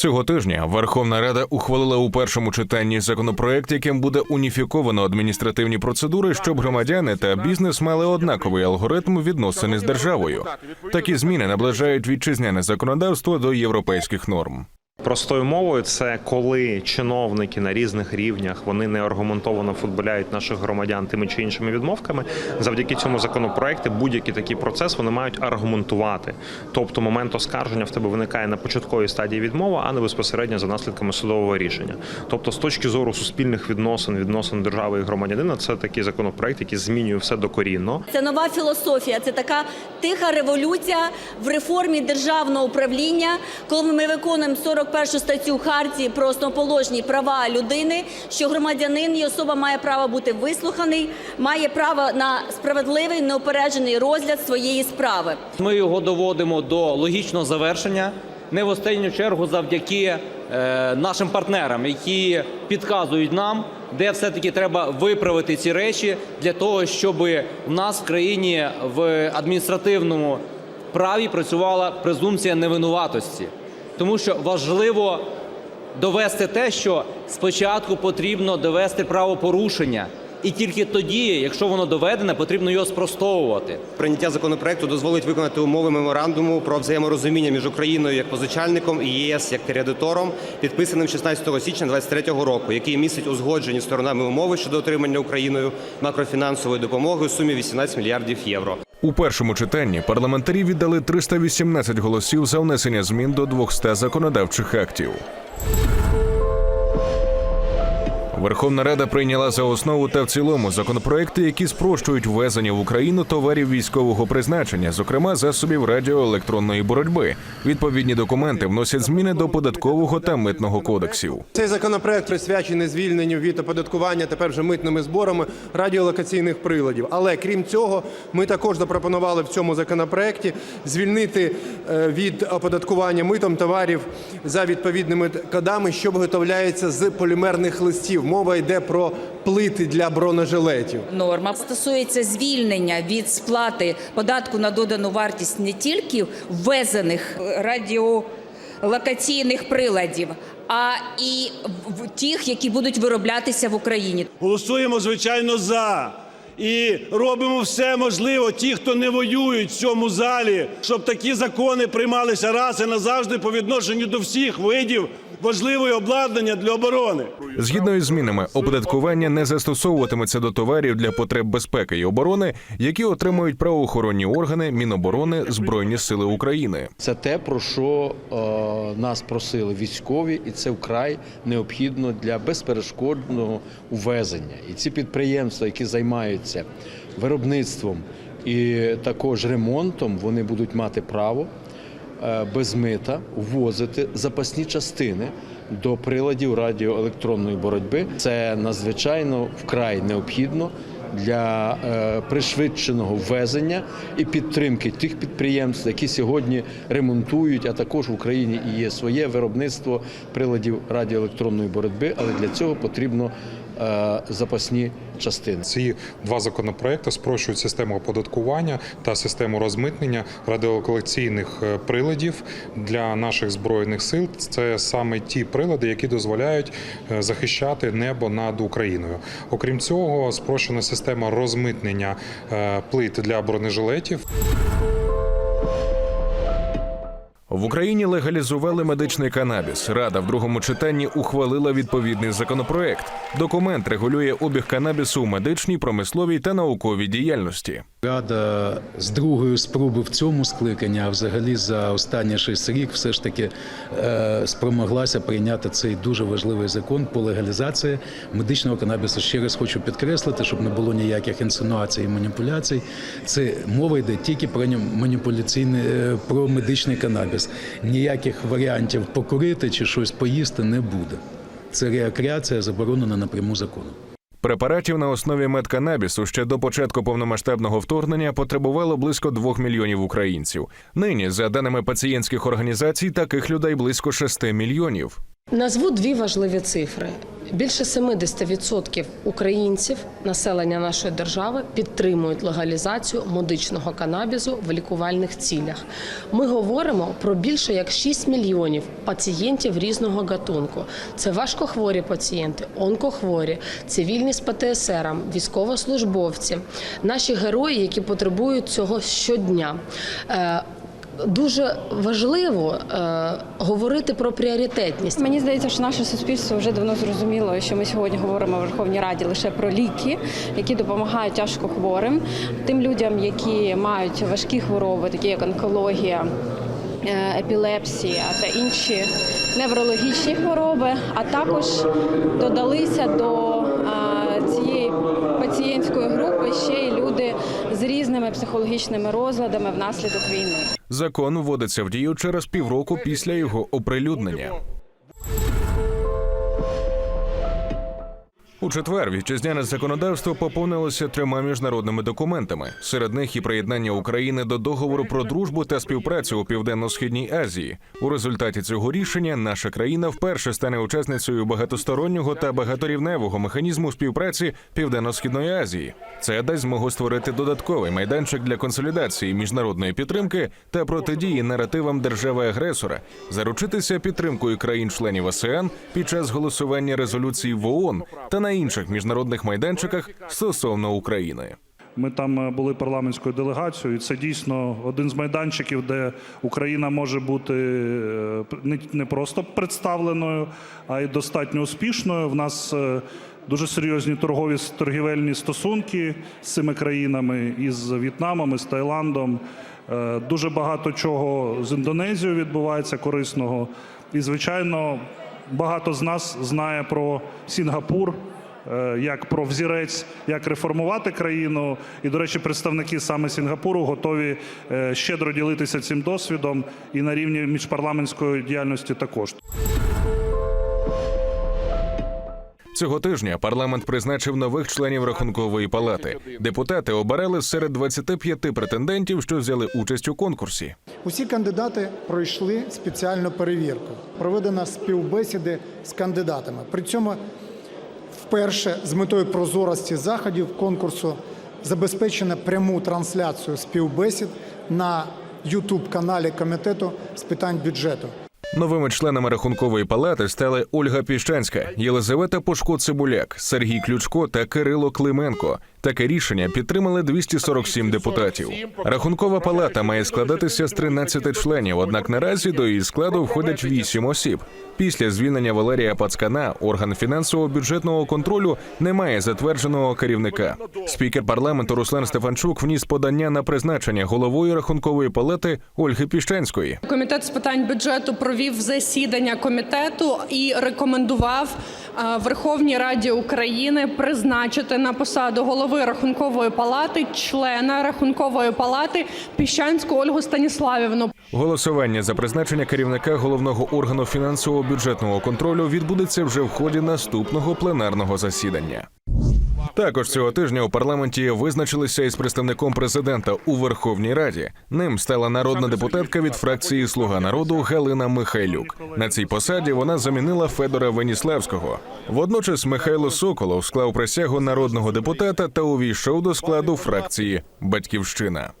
Цього тижня Верховна Рада ухвалила у першому читанні законопроект, яким буде уніфіковано адміністративні процедури, щоб громадяни та бізнес мали однаковий алгоритм відносини з державою. Такі зміни наближають вітчизняне законодавство до європейських норм. Простою мовою, це коли чиновники на різних рівнях вони не аргументовано футболяють наших громадян тими чи іншими відмовками. Завдяки цьому законопроекту будь-який такий процес вони мають аргументувати. Тобто момент оскарження в тебе виникає на початковій стадії відмови, а не безпосередньо за наслідками судового рішення. Тобто, з точки зору суспільних відносин, відносин держави і громадянина, це такий законопроект, який змінює все докорінно. Це нова філософія, це така тиха революція в реформі державного управління, коли ми виконуємо 41 статтю Хартії про основоположні права людини, що громадянин і особа має право бути вислуханий, має право на справедливий неупереджений розгляд своєї справи. Ми його доводимо до логічного завершення, не в останню чергу завдяки е, нашим партнерам, які підказують нам, де все-таки треба виправити ці речі для того, щоб в нас в країні в адміністративному праві працювала презумпція невинуватості. Тому що важливо довести те, що спочатку потрібно довести правопорушення, і тільки тоді, якщо воно доведене, потрібно його спростовувати. Прийняття законопроекту дозволить виконати умови меморандуму про взаєморозуміння між Україною як позичальником і ЄС як кредитором, підписаним 16 січня 2023 року, який містить узгоджені сторонами умови щодо отримання Україною макрофінансової допомоги у сумі 18 мільярдів євро. У першому читанні парламентарі віддали 318 голосів за внесення змін до 200 законодавчих актів. Верховна Рада прийняла за основу та в цілому законопроекти, які спрощують ввезення в Україну товарів військового призначення, зокрема засобів радіоелектронної боротьби. Відповідні документи вносять зміни до податкового та митного кодексів. Цей законопроект присвячений звільненню від оподаткування тепер вже митними зборами радіолокаційних приладів. Але крім цього, ми також запропонували в цьому законопроекті звільнити е, від оподаткування митом товарів за відповідними кодами, що виготовляються з полімерних листів. Мова йде про плити для бронежилетів. Норма стосується звільнення від сплати податку на додану вартість не тільки ввезених радіолокаційних приладів, а і в- тих, які будуть вироблятися в Україні. Голосуємо, звичайно, за. І робимо все можливе, ті, хто не воюють в цьому залі, щоб такі закони приймалися раз і назавжди по відношенню до всіх видів важливого обладнання для оборони. Згідно із змінами, оподаткування не застосовуватиметься до товарів для потреб безпеки і оборони, які отримують правоохоронні органи, Міноборони, Збройні Сили України. Це те, про що е, нас просили військові, і це вкрай необхідно для безперешкодного увезення. І ці підприємства, які займаються виробництвом і також ремонтом, вони будуть мати право без мита ввозити запасні частини до приладів радіоелектронної боротьби. Це надзвичайно вкрай необхідно для е, пришвидшеного ввезення і підтримки тих підприємств, які сьогодні ремонтують, а також в Україні і є своє виробництво приладів радіоелектронної боротьби, але для цього потрібно е, запасні частини. Ці два законопроекти спрощують систему оподаткування та систему розмитнення радіолокаційних е, приладів для наших збройних сил. Це саме ті прилади, які дозволяють захищати небо над Україною. Окрім цього, спрощена система розмитнення е, плит для бронежилетів. В Україні легалізували медичний канабіс. Рада в другому читанні ухвалила відповідний законопроект. Документ регулює обіг канабісу у медичній, промисловій та науковій діяльності. Рада з другої спроби в цьому скликанні, а взагалі за останні шість рік, все ж таки е, спромоглася прийняти цей дуже важливий закон по легалізації медичного канабісу. Ще раз хочу підкреслити, щоб не було ніяких інсинуацій і маніпуляцій. Це мова йде тільки про маніпуляційний е, про медичний канабіс. Ніяких варіантів покурити чи щось поїсти не буде. Це рекреація заборонена напряму законом. Препаратів на основі медканабісу ще до початку повномасштабного вторгнення потребувало близько двох мільйонів українців. Нині, за даними пацієнтських організацій, таких людей близько 6 мільйонів. Назву дві важливі цифри. Більше 70% українців, населення нашої держави, підтримують легалізацію медичного канабісу в лікувальних цілях. Ми говоримо про більше як 6 мільйонів пацієнтів різного гатунку. Це важкохворі пацієнти, онкохворі, цивільні з ПТСР, військовослужбовці, наші герої, які потребують цього щодня. Дуже важливо е, говорити про пріоритетність. Мені здається, що наше суспільство вже давно зрозуміло, що ми сьогодні говоримо в Верховній Раді лише про ліки, які допомагають тяжко хворим, тим людям, які мають важкі хвороби, такі як онкологія. е, Епілепсія та інші неврологічні хвороби, а також додалися до е, цієї пацієнтської групи ще й люди з різними психологічними розладами внаслідок війни. Закон вводиться в дію через півроку після його оприлюднення. У четвер вітчизняне законодавство поповнилося трьома міжнародними документами. Серед них і приєднання України до договору про дружбу та співпрацю у південно-східній Азії. У результаті цього рішення наша країна вперше стане учасницею багатостороннього та багаторівневого механізму співпраці Південно-східної Азії. Це дасть змогу створити додатковий майданчик для консолідації міжнародної підтримки та протидії наративам держави-агресора, заручитися підтримкою країн-членів АСЕАН під час голосування резолюції в ООН та на інших міжнародних майданчиках стосовно України. Ми там е, були парламентською делегацією, і це дійсно один з майданчиків, де Україна може бути е, не- просто представленою, а й достатньо успішною. В нас е, дуже серйозні торгові торгівельні стосунки з цими країнами, із В'єтнамом, із Таїландом. Дуже багато чого з Індонезією відбувається корисного. І, звичайно, багато з нас знає про Сінгапур, як про взірець, як реформувати країну. І, до речі, представники саме Сінгапуру готові е, щедро ділитися цим досвідом і на рівні міжпарламентської діяльності також. Цього тижня парламент призначив нових членів рахункової палати. Депутати обирали серед 25 претендентів, що взяли участь у конкурсі. Усі кандидати пройшли спеціальну перевірку. Проведено співбесіди з кандидатами. При цьому вперше з метою прозорості заходів конкурсу забезпечено пряму трансляцію співбесід на youtube каналі комітету з питань бюджету. Новими членами рахункової палати стали Ольга Піщанська, Єлизавета Пушко-Цибуляк, Сергій Ключко та Кирило Клименко. Таке рішення підтримали 247 депутатів. Рахункова палата має складатися з 13 членів, однак наразі до її складу входять 8 осіб. Після звільнення Валерія Пацкана орган фінансово-бюджетного контролю не має затвердженого керівника. Спікер парламенту Руслан Стефанчук вніс подання на призначення головою рахункової палати Ольги Піщанської. Комітет з питань бюджету провів засідання комітету і рекомендував е, Верховній Раді України призначити на посаду голови рахункової палати члена рахункової палати Піщанську Ольгу Станіславівну. Голосування за призначення керівника головного органу фінансово-бюджетного контролю відбудеться вже в ході наступного пленарного засідання. Також цього тижня у парламенті визначилися із представником президента у Верховній Раді. Ним стала народна депутатка від фракції Слуга народу Галина Михайлюк. На цій посаді вона замінила Федора Веніславського. Водночас Михайло Соколов склав присягу народного депутата та увійшов до складу фракції Батьківщина.